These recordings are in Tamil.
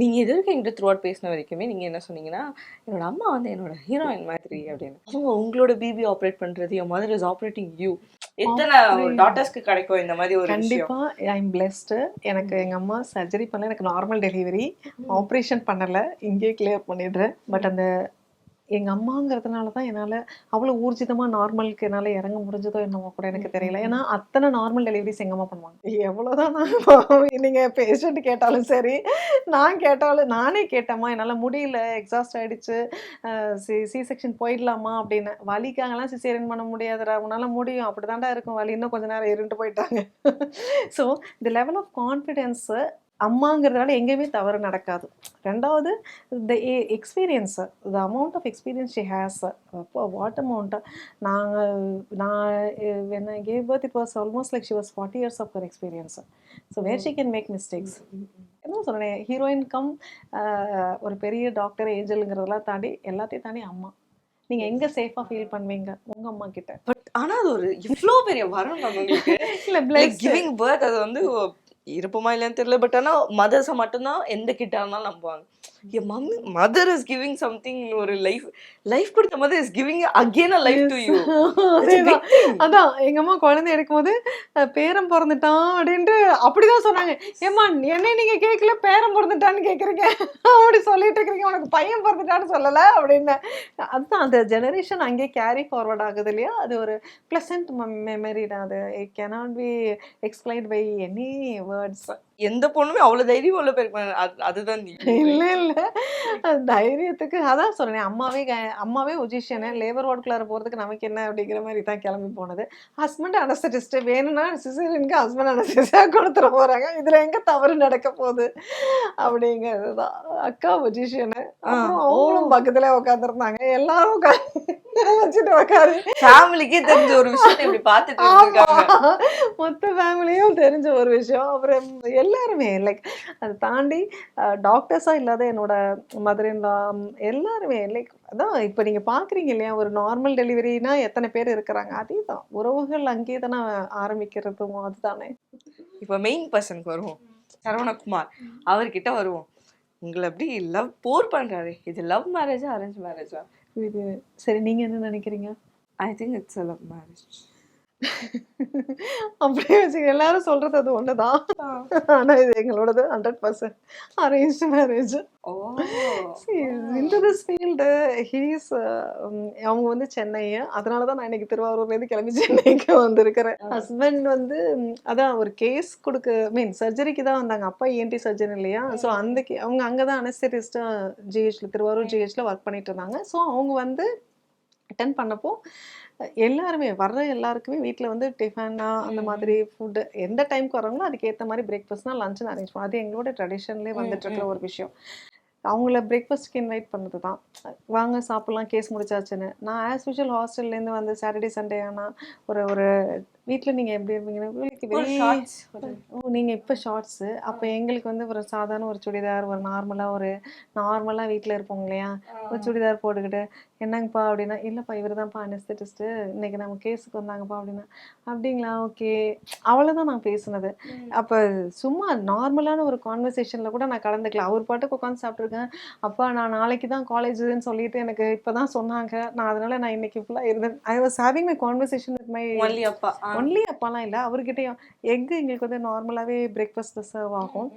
நீங்க இது வரைக்கும் என்கிட்ட த்ரூ அவுட் பேசின வரைக்குமே நீங்க என்ன சொன்னீங்கன்னா என்னோட அம்மா வந்து என்னோட ஹீரோயின் மாதிரி அப்படின்னு. அவங்க உங்களோட பிபி ஆப்ரேட் பண்றது your mother is operating you எத்தனை டாட்டர்ஸ்க்கு கிடைக்கும் இந்த மாதிரி ஒரு விஷயம்? கண்டிப்பா ஐம் பிளெஸ்டு எனக்கு எங்க அம்மா சர்ஜரி பண்ணல எனக்கு நார்மல் டெலிவரி ஆப்ரேஷன் பண்ணல இங்கேயே கிளியர் பண்ணிடுறேன். பட் அந்த எங்க அம்மாங்கிறதுனால தான் என்னால அவ்வளவு ஊர்ஜிதமா நார்மலுக்கு என்னால இறங்க முடிஞ்சதோ என்னமோ கூட எனக்கு தெரியல. ஏன்னா அத்தனை நார்மல் டெலிவரிஸ் எங்க அம்மா பண்ணுவாங்க. எவ்வளவுதான் நான் நீங்க பேஷண்ட் கேட்டாலும் சரி நான் கேட்டாலும் நானே கேட்டேம்மா என்னால முடியல எக்ஸாஸ்ட் ஆயிடுச்சு சி செக்ஷன் போயிடலாமா அப்படின்னு. வலிக்காங்கலாம் சிசேரியன் பண்ண முடியாதுடா உன்னால முடியும். அப்படிதான்டா இருக்கும். வலி இன்னும் கொஞ்ச நேரம் இருண்டு போயிட்டாங்க. ஸோ இந்த லெவல் ஆஃப் கான்ஃபிடென்ஸ் அம்மாங்கிறதுனால எங்கேயுமே தவறு நடக்காது. ரெண்டாவது the experience the amount of experience she has அப்போ வாட் அமௌண்ட் நாங்கள் நான் when I gave birth it was almost like she was forty years of her experience so where she can make mistakes என்ன சொல்கிறேன் ஹீரோயின் கம் ஒரு பெரிய டாக்டர் ஏஞ்சலுங்கிறதெல்லாம் தாண்டி எல்லாத்தையும் தாண்டி அம்மா. நீங்கள் எங்கே சேஃபாக ஃபீல் பண்ணுவீங்க? உங்கள் அம்மா கிட்ட. பட் ஆனா அது ஒரு இவ்ளோ பெரிய வரம் இல்லை கிவிங் பர்த் அது வந்து இருப்போமா இல்லைன்னு தெரியல. பட் ஆனா மதர்ஸை மட்டும்தான் எந்த கிட்ட இருந்தாலும் நம்புவாங்க. என் mummy mother is giving something ஒரு லைஃப் லைஃப் கொடுத்த mother is giving again a life to you. அதான் எங்க அம்மா குழந்தை எடுக்கும்போது பேரன் பிறந்துட்டான் அப்படின்ட்டு அப்படிதான் சொன்னாங்க. ஏம்மா என்ன நீங்க கேட்கல? பேரன் பிறந்துட்டான்னு கேக்குறீங்க. அப்படி சொல்லிட்டு இருக்கீங்க. உனக்கு பையன் பிறந்துட்டான்னு சொல்லல அப்படின்னு. அதுதான் அந்த ஜெனரேஷன் அங்கேயே கேரி ஃபார்வர்ட் ஆகுது இல்லையா? அது ஒரு பிளசன்ட் மெமரி தான். அது it cannot be explain by any words எந்த பொண்ணுமே அவ்வளவு தைரியம் உள்ள போயிருப்பாங்க அது- அதுதான் நீ. இல்ல இல்ல. தைரியத்துக்கு அதான் சொல்றேன் அம்மாவே அம்மாவே ஒஜிஷியனு லேபர் வார்டுக்குள்ளார போறதுக்கு நமக்கு என்ன அப்படிங்கிற மாதிரி தான் கிளம்பி போனது. ஹஸ்பண்ட் அனஸ்தட்டிஸ்ட் வேணும்னா சிசேரியனுக்கு ஹஸ்பண்ட் அனஸ்தட்டிஸ்டா கொடுத்துட போறாங்க. இதுல எங்க தவறு நடக்க போகுது? அப்படிங்கிறது தான் அக்கா ஒஜிஷியனு அவங்களும் பக்கத்துல உட்காந்துருந்தாங்க எல்லாரும் உட்காந்து வச்சுட்டு உட்காரு ஃபேமிலிக்கே தெரிஞ்ச ஒரு விஷயத்தை இப்படி பார்த்துட்டு. மொத்த ஃபேமிலியும் தெரிஞ்ச ஒரு விஷயம். அப்புறம் எல்லாருமே லைக் அதை தாண்டி டாக்டர்ஸா இல்லாத என்னோட மதர் எல்லாருமே லைக் அதான் இப்போ நீங்க பாக்குறீங்க இல்லையா ஒரு நார்மல் டெலிவரினா எத்தனை பேர் இருக்கிறாங்க? அதே தான் உறவுகள் அங்கேயே தானே ஆரம்பிக்கிறதும் அதுதானே. இப்ப மெயின் பர்சனுக்கு வருவோம். சரவணகுமார். அவர்கிட்ட வருவோம். உங்களை எப்படி லவ் போர் பண்றாரு? இது லவ் மேரேஜா அரேஞ்ச் மேரேஜா இது சரி நீங்க என்ன நினைக்கிறீங்க? I think it's love marriage அப்படியே வச்சு எல்லாரும் சொல்றது அது ஒண்ணுதான். ஆனா இது எங்களோடது hundred percent arrange marriage into this field he's அவங்க வந்து சென்னை அதனால தான் நான் இன்னைக்கு திருவாரூர்லேருந்து கிளம்பி சென்னைக்கு வந்திருக்கிறேன். ஹஸ்பண்ட் வந்து அதான் ஒரு கேஸ் கொடுக்க மீன் சர்ஜரிக்கு தான் வந்தாங்க. அப்பா இஎன்டி சர்ஜன் இல்லையா? ஸோ அந்த அவங்க அங்கே தான் அனஸ்தெரிஸ்டாக ஜிஹெச்ல திருவாரூர் ஜிஹெச்ல ஒர்க் பண்ணிட்டு இருந்தாங்க. ஸோ அவங்க வந்து அட்டன் பண்ணப்போ எல்லாருமே வர்ற எல்லாருக்குமே வீட்டில் வந்து டிஃபனா அந்த மாதிரி ஃபுட்டு எந்த டைம்க்கு வராங்களோ அதுக்கேற்ற மாதிரி பிரேக்ஃபாஸ்ட்னா லஞ்சுன்னு அரேஞ்ச் பண்ணுவோம் அது எங்களோட ட்ரெடிஷன்லேயே வந்துட்டு இருக்கிற ஒரு விஷயம். அவங்கள பிரேக்ஃபாஸ்ட்க்கு இன்வைட் பண்ணது தான். வாங்க சாப்பிட்லாம் கேஸ் முடிச்சாச்சுன்னு. நான் ஆஸ் யூஷுவல் ஹாஸ்டல்லேருந்து வந்து சாட்டர்டே சண்டே ஆனால் ஒரு ஒரு வீட்டில் நீங்கள் எப்படி இருப்பீங்கன்னா ஓ நீங்கள் இப்போ ஷார்ட்ஸு அப்போ எங்களுக்கு வந்து ஒரு சாதாரண ஒரு சுடிதார் ஒரு நார்மலாக ஒரு நார்மலாக வீட்டில் இருப்போம் இல்லையா? ஒரு சுடிதார் போட்டுக்கிட்டு என்னங்கப்பா? அப்படின்னா இல்லைப்பா இவர் தான்ப்பா அனஸ்தட்டிஸ்ட்டு. இன்னைக்கு நம்ம கேஸுக்கு வந்தாங்கப்பா அப்படின்னா அப்படிங்களா? ஓகே. அவ்வளோதான் நான் பேசுனது. அப்போ சும்மா நார்மலான ஒரு கான்வர்சேஷனில் கூட நான் கலந்துக்கலாம் அவர் பாட்டுக்கு உட்காந்து சாப்பிட்ருக்கேன் அப்பா நான் நாளைக்கு தான் காலேஜுன்னு சொல்லிட்டு எனக்கு இப்போ தான் சொன்னாங்க. நான் அதனால நான் இன்னைக்கு ஃபுல்லாக இருந்தேன். I was having my conversation with my only அப்பா. ஒன்லி அப்பாலாம் இல்லை அவர்கிட்டயும் எக்கு எங்களுக்கு வந்து நார்மலாகவே பிரேக்ஃபாஸ்ட் சர்வ் ஆகும்.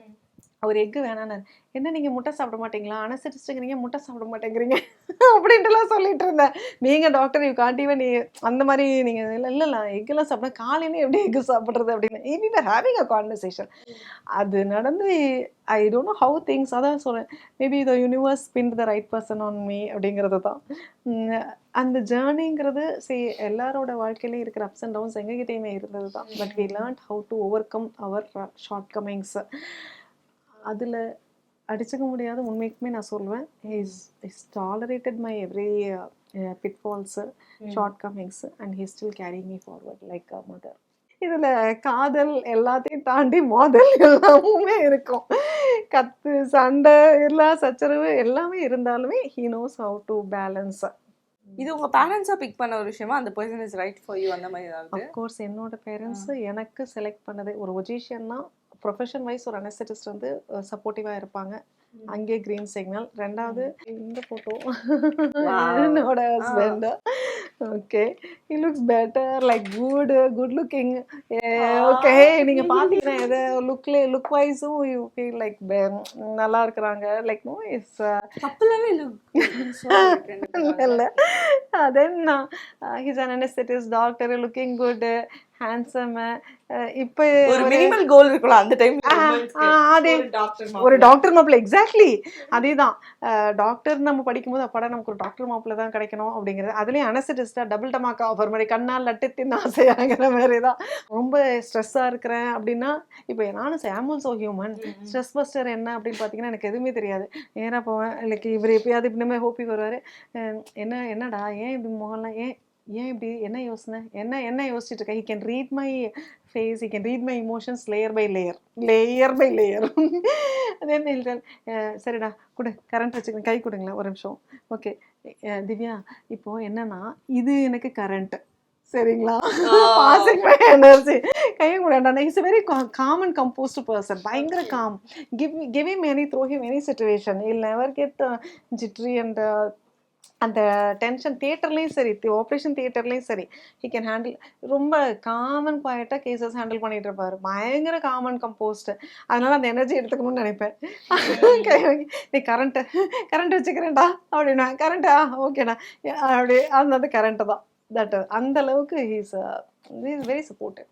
அவர் எக்கு வேணான்னாரு என்ன நீங்கள் முட்டை சாப்பிட மாட்டீங்களா? அனசரிஸ்ட்டுங்கிறீங்க முட்டை சாப்பிட மாட்டேங்கிறீங்க. அப்படின்ட்டுலாம் சொல்லிட்டு இருந்தேன். நீங்கள் டாக்டர் யூ காண்டிவன் நீ அந்த மாதிரி நீங்கள் இல்லை இல்லை இல்லை எக்கெல்லாம் சாப்பிட காலையில எப்படி எக்கு சாப்பிட்றது அப்படின்னு. இனி ஹேவிங் அ கான்வர்சேஷன் அது நடந்து I don't know how things அதான் சொல்கிறேன் maybe the universe pin the right person on me அப்படிங்கிறது தான். அந்த ஜேர்னிங்கிறது சரி எல்லாரோட வாழ்க்கையிலையும் இருக்கிற அப்ஸ் அண்ட் டவுன்ஸ் எங்ககிட்டயுமே இருந்தது தான். But we learn how to overcome our shortcomings அதில் அடிச்சுக்க முடியாத உண்மைக்குமே நான் சொல்லுவேன் is is tolerated my every pitfalls shortcomings and he still caring me forward like a mother இதில் காதல் எல்லாத்தையும் தாண்டி மோதல் எல்லாமுமே இருக்கும். கத்து சண்டை எல்லா சச்சரவு எல்லாமே இருந்தாலுமே he knows how to balance இது உங்க பேரண்ட்ஸா பிக் பண்ண ஒரு விஷயமா? அந்த person is right for you அந்த மாதிரி அஃப்கோர்ஸ் என்னோட பேரண்ட்ஸ் எனக்கு செலக்ட் பண்ணது ஒரு ஒஜிஷியன்னா ப்ரொஃபஷன் வைஸ் ஒரு அனஸ்தட்டிஸ்ட் வந்து சப்போர்ட்டிவாக இருப்பாங்க. அங்கே கிரீன் சிக்னல் ரெண்டாவது இந்த ஃபோட்டோ என்னோட husband okay he looks better like good good looking okay நீங்க பாத்தீங்கன்னா எதை லுக்ல லுக் வைஸும் யூ ஃபீல் லைக் நல்லா இருக்கிறாங்க. லைக் நோ இஸ் கப்பலாவே இல்ல. Then. His an anaesthetist doctor looking good handsome இப்போ ஒரு மினிமல் கோல் இருக்கும்ல அந்த டைம் அதே. ஒரு டாக்டர் மாப்பிள்ள எக்ஸாக்ட்லி அதேதான். டாக்டர் நம்ம படிக்கும்போது அப்பாடா நமக்கு ஒரு டாக்டர் மாப்பிள்ள தான் கிடைக்கணும் அப்படிங்கிறது. அதுலேயும் அனஸ்தட்டிஸ்டா டபுள் டமாக்கா ஆஃபர் மாதிரி கண்ணால் லட்டு தின்னு ஆசையாங்கிற மாதிரி தான் ரொம்ப ஸ்ட்ரெஸ்ஸாக இருக்கிறேன் அப்படின்னா இப்போ நானும் சாமுல் சோ ஹியூமன் ஸ்ட்ரெஸ் பஸ்டர் என்ன அப்படின்னு பார்த்தீங்கன்னா எனக்கு எதுவுமே தெரியாது. நேராக போவேன். லைக் இவர் எப்பயாவது இப்படிமே ஹோப்பி வருவார். என்ன என்னடா ஏன் இப்படி முகம்லாம் ஏன் ஏன் இப்படி? என்ன யோசனை? என்ன என்ன யோசிச்சுட்டு இருக்க? He can read my face he can read my emotions layer by layer layer by layer மாதிரி சரிடா கொடு கரண்ட் வச்சுக்கிறேன். கை கொடுங்களேன் ஒரு நிமிஷம். ஓகே திவ்யா இப்போ என்னன்னா இது எனக்கு கரண்ட் சரிங்களா? பாசிங் மை எனர்ஜி கையை கூட is very common composed person பயங்கர calm give give him any throw him any situation will never get jittery and அந்த டென்ஷன் தியேட்டர்லேயும் சரி ஆப்ரேஷன் தியேட்டர்லேயும் சரி ஹி கேன் ஹேண்டில் ரொம்ப காமன் குவாய்ட்டாக கேசஸ் ஹேண்டில் பண்ணிட்டு இருப்பாரு. பயங்கர காமன் கம்போஸ்ட் அதனால அந்த எனர்ஜி எடுத்துக்கணும்னு நினைப்பேன். நீ கரண்ட்டு கரண்ட் வச்சுக்கிறேன்டா அப்படின்னா கரண்டா ஓகேடா அப்படி அந்த கரண்ட்டு தான். தட் அந்த அளவுக்கு ஹீஸ் இஸ் வெரி சப்போர்ட்டிவ்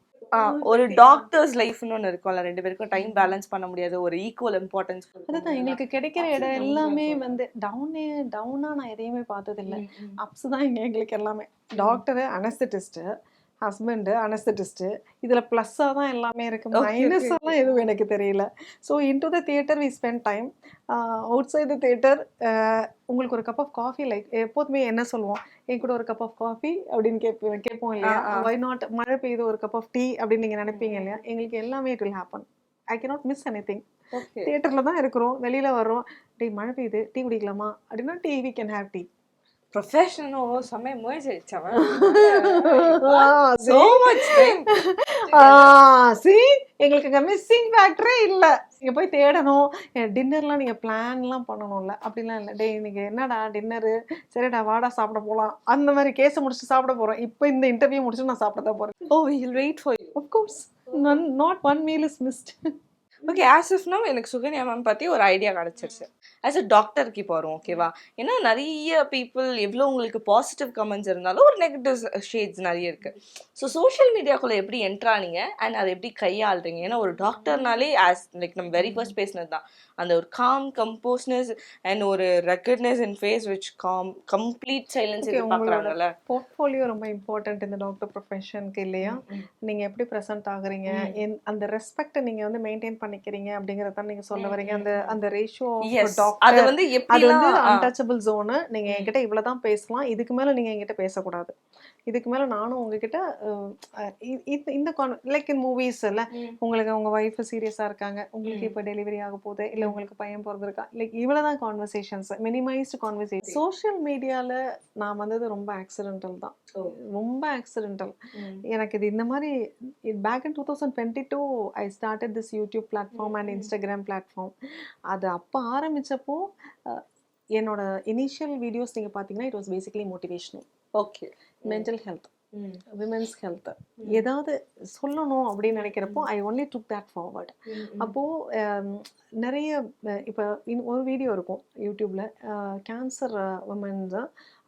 ஒரு டாக்டர்ஸ் லைஃப்னு ஒன்று இருக்கும்ல ரெண்டு பேருக்கும் டைம் பேலன்ஸ் பண்ண முடியாது ஒரு ஈக்குவல் இம்பார்ட்டன்ஸ் அதுதான் எங்களுக்கு கிடைக்கிற இடம் எல்லாமே வந்து டவுனே டவுனா நான் எதையுமே பார்த்தது இல்லை அப்ஸ் தான் எங்களுக்கு எல்லாமே. டாக்டரு அனஸ்தட்டிஸ்ட்டு ஹஸ்பண்டு அனஸ்தட்டிஸ்ட்டு இதில் ப்ளஸ்ஸாக தான் எல்லாமே இருக்குது Okay, okay, மைனஸ் எல்லாம் எதுவும் எனக்கு தெரியல. So into the theatre we spend time outside the theatre உங்களுக்கு ஒரு கப் ஆஃப் காஃபி லைக் எப்போதுமே என்ன சொல்லுவோம்? என் கூட ஒரு கப் ஆஃப் காஃபி அப்படின்னு கேட்போம் கேட்போம் இல்லையா. வை நாட் மழை பெய்யுது ஒரு கப் ஆஃப் டீ அப்படின்னு நீங்கள் நினைப்பீங்க இல்லையா? எங்களுக்கு எல்லாமே it will happen I cannot miss anything தியேட்டரில் தான் இருக்கிறோம். வெளியில் வர்றோம். டேய் மழை பெய்யுது. டீ குடிக்கலாமா? அப்படின்னா tea we can have tea ப்ரொஃபஷனோ செம்ம முயற்சி அடிச்சவன் so much time சி எங்களுக்கு அங்கே மிஸ்ஸிங் ஃபேக்டரே இல்லை. நீங்கள் போய் தேடணும். டின்னர்லாம் நீங்கள் பிளான்லாம் பண்ணணும்ல. அப்படிலாம் இல்லை. டேய் இன்னைக்கு என்னடா டின்னரு சரிடா வாடா சாப்பிட போகலாம் அந்த மாதிரி கேஸை முடிச்சுட்டு சாப்பிட போகிறோம் இப்போ இந்த இன்டர்வியூ முடிச்சுட்டு நான் சாப்பிட தான் போகிறேன் ஓ will wait for you of course none not one meal is missed okay as if நம் எனக்கு சுகன்யா மேம் பற்றி ஒரு ஐடியா கிடச்சிருச்சு. ஆஸ் அ டாக்டருக்கு இப்போ வரும் ஓகேவா ஏன்னா நிறைய பீப்புள் எவ்வளோ உங்களுக்கு பாசிட்டிவ் கமெண்ட்ஸ் இருந்தாலும் ஒரு நெகட்டிவ் ஷேட்ஸ் நிறைய இருக்கு. ஸோ சோஷியல் மீடியாக்குள்ளே எப்படி என்ட்ரானீங்க அண்ட் அதை எப்படி கையாளுறீங்க? ஏன்னா ஒரு டாக்டர்னாலே ஆஸ் லைக் நம்ம வெரி ஃபர்ஸ்ட் பேசினது தான். அந்த ஒரு காம் கம்போஸ்னஸ் அண்ட் ஒரு ruggedness in face which calm complete silence Okay, எதிர்பார்க்குறாங்கல்ல? போர்ட்ஃபோலியோ ரொம்ப இம்பார்ட்டன்ட் இந்த டாக்டர் ப்ரொஃபஷனுக்கு இல்லையா? ம். நீங்க எப்படி ப்ரெசென்ட் ஆகுறீங்க? அந்த ரெஸ்பெக்ட்டை நீங்க வந்து மெயின்டைன் பண்ணிக்கிறீங்க அப்படிங்கறத நீங்க சொல்ல வரீங்க அந்த அந்த ரேஷியோ அது வந்து அது வந்து அன்டச்சபிள் ஜோனு நீங்க. என்கிட்ட இவ்வளவுதான் பேசலாம். இதுக்கு மேல நீங்க என்கிட்ட பேசக்கூடாது. இதுக்கு மேல நானும் உங்ககிட்ட இந்த லைக் இன் மூவிஸ் இல்ல. உங்களுக்கு உங்க ஒய்ஃப் சீரியஸா இருக்காங்க உங்களுக்கு. இப்போ டெலிவரி ஆக போகுது இல்ல உங்களுக்கு பையன் பிறந்திருக்கா லைக் இவ்வளவுதான் கான்வர்சேஷன்ஸ் மினிமைஸ்டு கான்வர்சேஷன் சோஷியல் மீடியால நான் வந்தது ரொம்ப ஆக்சிடென்டல் தான். ரொம்ப ஆக்சிடென்டல். எனக்கு இது இந்த மாதிரி back in two thousand twenty two I started this YouTube platform and. Instagram platform அது அப்போ ஆரம்பிச்சப்போ அஹ், என்னோட இனிஷியல் வீடியோஸ் நீங்கள் பார்த்தீங்கன்னா it was basically motivational okay mental health. Women's health. ஏதாவது சொல்லணும் அப்படின்னு நினைக்கிறப்போ I only took that forward. அப்போது நிறைய இப்போ இன் ஒரு வீடியோ இருக்கும் யூடியூப்பில் கேன்சர் உமன்ஸ்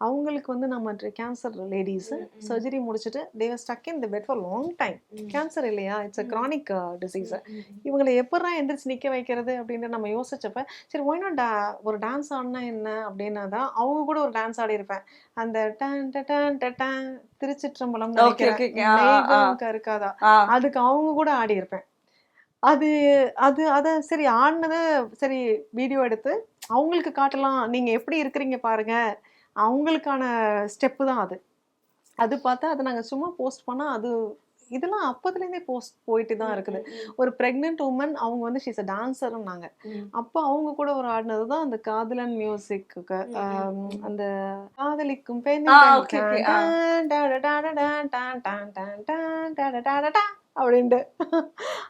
அவங்களுக்கு வந்து நம்ம கேன்சர் லேடிஸு. சர்ஜரி முடிச்சுட்டு they were stuck in the bed for long time. Cancer இல்லையா இட்ஸ் அ. Chronic disease. இவங்களை எப்படா எந்திரிச்சு நிற்க வைக்கிறது அப்படின்னு நம்ம யோசிச்சப்ப சரி ஒய் நாட் ஒரு டான்ஸ் ஆடினா என்ன அப்படின்னா தான் அவங்க கூட ஒரு டான்ஸ் ஆடி இருப்பேன் அந்த டான் ட டான் ட டான் திருச்சிற்றம்பலம். இருக்காதா. அதுக்கு அவங்க கூட ஆடி இருப்பேன் அது அது அதை சரி ஆடினதை சரி வீடியோ எடுத்து அவங்களுக்கு காட்டலாம் நீங்கள் எப்படி இருக்கிறீங்க பாருங்க அவங்களுக்கான ஸ்டெப்பு தான் அது அது பார்த்தா அதை நாங்கள் சும்மா போஸ்ட் பண்ணால் அது இதெல்லாம் அப்போதுலேருந்தே போஸ்ட் போயிட்டு தான் இருக்குது ஒரு ப்ரெக்னென்ட் உமன் அவங்க வந்து ஷீஸ் அ டான்ஸருன்னாங்க அப்போ அவங்க கூட ஒரு ஆடினது தான் அந்த காதலன் மியூசிக்கு அந்த காதலிக்கும் அப்படின்ட்டு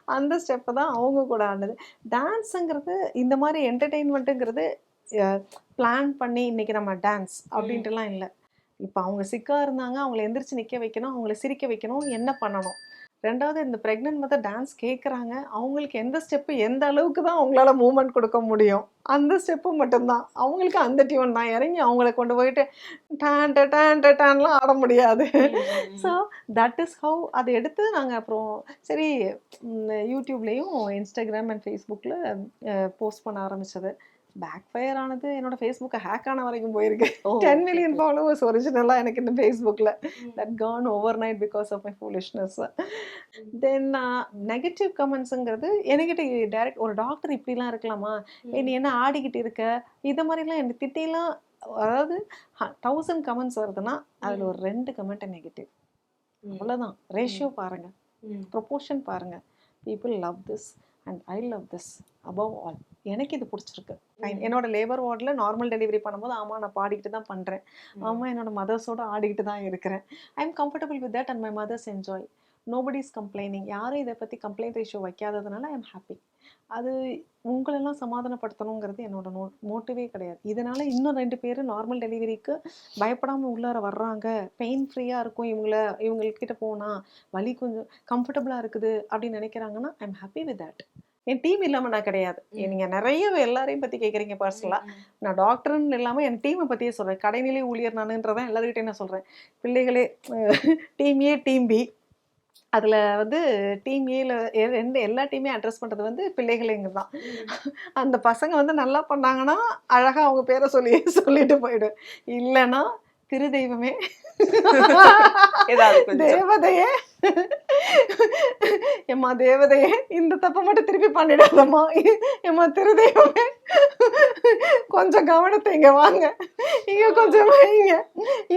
அந்த ஸ்டெப்பை தான் அவங்க கூட ஆடினது டான்ஸுங்கிறது இந்த மாதிரி என்டர்டெயின்மெண்ட்டுங்கிறது பிளான் பண்ணி இன்னைக்கு நம்ம டான்ஸ் அப்படின்ட்டுலாம் இல்லை. இப்போ அவங்க சிக்காக இருந்தாங்க அவங்கள எந்திரிச்சு நிற்க வைக்கணும் அவங்கள சிரிக்க வைக்கணும் என்ன பண்ணணும்? ரெண்டாவது இந்த ப்ரெக்னென்ட் மதர் டான்ஸ் கேட்குறாங்க அவங்களுக்கு எந்த ஸ்டெப்பு எந்த அளவுக்கு தான் அவங்களால மூவ்மெண்ட் கொடுக்க முடியும்? அந்த ஸ்டெப்பு மட்டும்தான். அவங்களுக்கு அந்த டியூன் தான். இறங்கி அவங்கள கொண்டு போயிட்டு டேன் டேன் டேன்லாம் ஆட முடியாது. ஸோ தட் இஸ் ஹவு அதை எடுத்து நாங்கள் அப்புறம் சரி யூடியூப்லேயும் இன்ஸ்டாகிராம் அண்ட் ஃபேஸ்புக்கில் போஸ்ட் பண்ண ஆரம்பிச்சது. பேக் ஃபயர் ஆனது என்னோட ஃபேஸ்புக்கை ஹேக் ஆன வரைக்கும் போயிருக்கு. டென் மில்லியன் ஃபாலோவர்ஸ் ஒரிஜினலாக எனக்கு இந்த ஃபேஸ்புக்கில் that gone overnight because of my. Foolishness then negative கமெண்ட்ஸுங்கிறது என்கிட்ட டைரக்ட் ஒரு டாக்டர் இப்படிலாம் இருக்கலாமா? நீ என்ன ஆடிக்கிட்டு இருக்க? இது மாதிரிலாம் என்னை திட்டிலாம் அதாவது தௌசண்ட் கமெண்ட்ஸ் வருதுன்னா அதில் ஒரு ரெண்டு கமெண்ட் நெகட்டிவ் அவ்வளோதான் ரேஷியோ பாருங்க. ப்ரொபோர்ஷன் பாருங்க. People love this and I love this above all எனக்கு இது பிடிச்சிருக்கு. ஃபைன் என்னோட லேபர் வார்டில் நார்மல் டெலிவரி பண்ணும்போது ஆமாம் நான் பாடிக்கிட்டு தான் பண்ணுறேன் ஆமாம் என்னோட மதர்ஸோட ஆடிக்கிட்டு தான் இருக்கிறேன். I am comfortable with that and my mothers enjoy nobody is complaining யாரும் இதை பற்றி கம்ப்ளைண்ட் ரேஷியோ வைக்காததுனால ஐ எம் ஹாப்பி அது உங்களெல்லாம் சமாதானப்படுத்தணுங்கிறது என்னோட நோ மோட்டிவே கிடையாது. இதனால இன்னும் ரெண்டு பேர் நார்மல் டெலிவரிக்கு பயப்படாமல் உள்ளார வர்றாங்க. பெயின் ஃப்ரீயாக இருக்கும் இவங்கள இவங்கக்கிட்ட போனால் வலி கொஞ்சம் கம்ஃபர்டபுளாக இருக்குது அப்படின்னு நினைக்கிறாங்கன்னா I am happy with that N team இல்லாமல் நான் கிடையாது. நீங்கள் நிறைய எல்லாரையும் பற்றி கேட்குறீங்க பர்சனலாக நான் டாக்டர்னு இல்லாமல் என் டீமை பற்றியே சொல்கிறேன் கடைநிலை ஊழியர் நானுன்றதான் எல்லாருக்கிட்டையும் நான் சொல்கிறேன் பிள்ளைகளே டீம் ஏ டீம் பி அதில் வந்து டீம் ஏல ரெண்டு எல்லா டீமே அட்ரஸ் பண்ணுறது வந்து பிள்ளைகளுங்க தான் அந்த பசங்க வந்து நல்லா பண்ணாங்கன்னா அழகாக அவங்க பேரை சொல்லி சொல்லிட்டு போயிடும் இல்லைன்னா திரு தெய்வமே. தேவதையே. எம்மா தேவதையே இந்த தப்பை மட்டும் திருப்பி பண்ணிடாதம்மா. எம்மா திரு தெய்வமே. கொஞ்சம் கவனத்தை இங்க வாங்க. இங்க கொஞ்சம் வைங்க.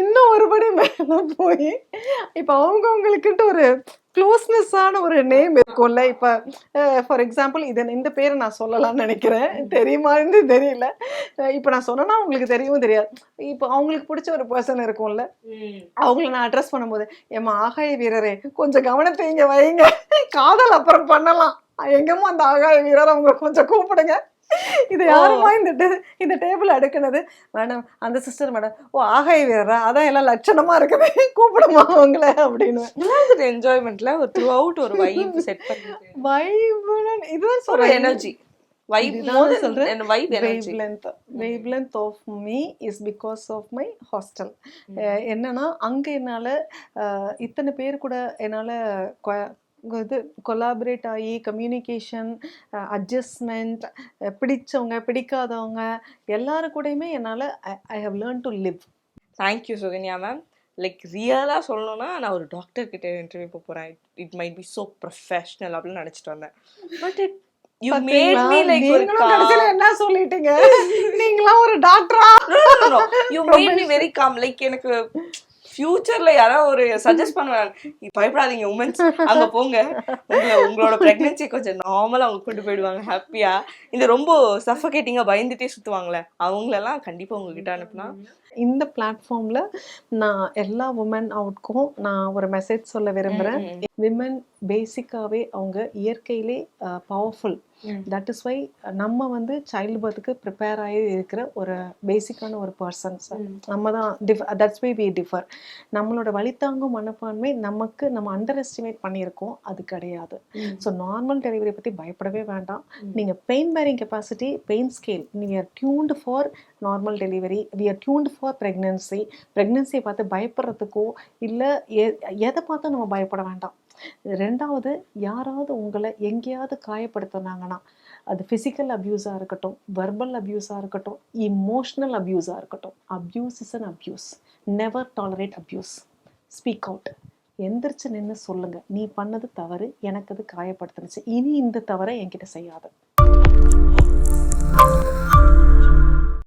இன்னும் ஒருபடி மேல போய் இப்ப அவங்கவுங்களுக்குன்ட்டு ஒரு க்ளோஸ்னஸ்ஸான ஒரு நேம் இருக்கும்ல. இப்போ ஃபார் எக்ஸாம்பிள் இது இந்த பேரை நான் சொல்லலாம்னு நினைக்கிறேன். தெரியுமான்னு தெரியல. இப்போ நான் சொன்னேன்னா உங்களுக்கு தெரியவும் தெரியாது. இப்போ அவங்களுக்கு பிடிச்ச ஒரு பர்சன் இருக்கும்ல. அவங்கள நான் அட்ரஸ் பண்ணும்போது ஏம்மா ஆகாய வீரரே கொஞ்சம் கவனத்தை இங்க வைங்க. காதல் அப்புறம் பண்ணலாம். எங்கம்மா அந்த ஆகாய வீரர்? அவங்க கொஞ்சம் கூப்பிடுங்க. இது யாருமா இந்த இந்த டேபிள் அடுக்குனது? மேடம் அந்த சிஸ்டர் மேடம் ஓ ஆகாய வீரரா? அதான் எல்லாம் லட்சணமா இருக்குது கூப்பிடுமா அவங்கள அப்படின்னு. என்ஜாய்மெண்ட்ல ஒரு த்ரூ அவுட் ஒரு வைப் செட் பண்ணி வைப் இதுதான் வைப் எனர்ஜி என்னன்னா அங்க என்னால இத்தனை பேர் கூட என்னால இது கொலாபரேட் ஆகி கம்யூனிகேஷன் அட்ஜஸ்ட்மெண்ட் பிடிச்சவங்க பிடிக்காதவங்க எல்லாரு கூடயுமே என்னால் I have learn to live thank you Sukanya ma'am like ரியலாக சொல்லணும்னா நான் ஒரு டாக்டர் கிட்ட இன்டர்வியூ போக போகிறேன் it might be so professional அப்படின்னு நினச்சிட்டு வந்தேன். But it you made me like ஒரு கடைசியில் என்ன சொல்லிட்டீங்க? நீங்களாம் ஒரு டாக்டரா you made me very calm like எனக்கு ஃபியூச்சர்ல யாராவது ஒரு சஜஸ்ட் பண்ணுவாங்க. "நீ பயப்படாதீங்க உமன்ஸ் அங்க போங்க. உங்களை உங்களோட பிரெக்னன்சி கொஞ்சம் நார்மலா அவங்க கொண்டு போயிடுவாங்க ஹாப்பியா இந்த ரொம்ப சஃபகேட்டிங்கா பயந்துட்டே சுத்துவாங்களே. அவங்களெல்லாம் கண்டிப்பா உங்ககிட்ட அனுப்புனா. இந்த பிளாட்ஃபார்ம்ல நான் எல்லா உமன் அவுட்க்கும் நான் ஒரு மெசேஜ் சொல்ல விரும்புகிறேன் விமன் பேசிக்காவே அவங்க இயற்கையிலே பவர்ஃபுல். தட் இஸ் வை நம்ம வந்து சைல்டு பர்த்துக்கு ப்ரிப்பேர் ஆகி இருக்கிற ஒரு பேசிக்கான ஒரு பர்சன்ஸ் நம்ம தான் diff that's why we differ நம்மளோட வழித்தாங்கும் மனப்பான்மை நமக்கு நம்ம அண்டர் எஸ்டிமேட் பண்ணியிருக்கோம். அது கிடையாது. ஸோ நார்மல் டெலிவரி பற்றி பயப்படவே வேண்டாம். நீங்கள் pain bearing capacity pain scale நீங்கள் tuned for normal delivery we are tuned for pregnancy ப்ரெக்னென்சியை பார்த்து பயப்படுறதுக்கோ இல்லை எ எதை பார்த்தும் நம்ம பயப்பட வேண்டாம். ரெண்டாவது யாராவது உங்களை எங்கேயாவது காயப்படுத்துனாங்கன்னா அது ஃபிசிக்கல் அப்யூஸாக இருக்கட்டும் வெர்பல் அப்யூஸாக இருக்கட்டும் இமோஷ்னல் அப்யூஸாக இருக்கட்டும். Abuse is an abuse never tolerate abuse speak out எந்திரிச்சு நின்று சொல்லுங்க. நீ பண்ணது தவறு எனக்கு அது காயப்படுத்துனுச்சு. இனி இந்த தவறை என்கிட்ட செய்யாத.